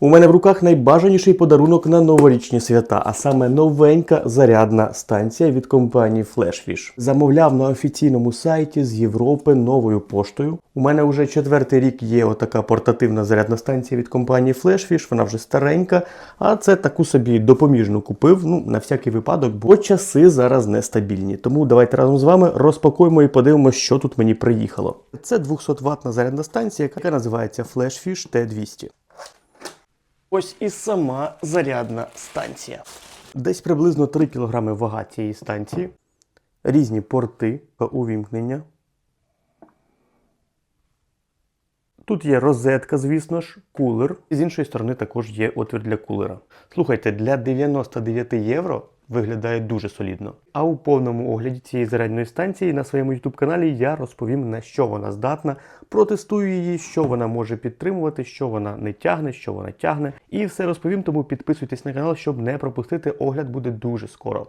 У мене в руках найбажаніший подарунок на новорічні свята, а саме новенька зарядна станція від компанії FlashFish. Замовляв на офіційному сайті з Європи новою поштою. У мене вже четвертий рік є отака портативна зарядна станція від компанії FlashFish, вона вже старенька, а це таку собі допоміжну купив, ну на всякий випадок, бо часи зараз нестабільні. Тому давайте разом з вами розпакуємо і подивимося, що тут мені приїхало. Це 200 ватна зарядна станція, яка називається FlashFish T200. Ось і сама зарядна станція. Десь приблизно 3 кг вага цієї станції, різні порти увімкнення. Тут є розетка, звісно ж, кулер. І з іншої сторони також є отвір для кулера. Слухайте, для 99 євро виглядає дуже солідно. А у повному огляді цієї зарядної станції на своєму YouTube каналі я розповім на що вона здатна, протестую її, що вона може підтримувати, що вона не тягне, що вона тягне. І все розповім, тому підписуйтесь на канал, щоб не пропустити. Огляд буде дуже скоро.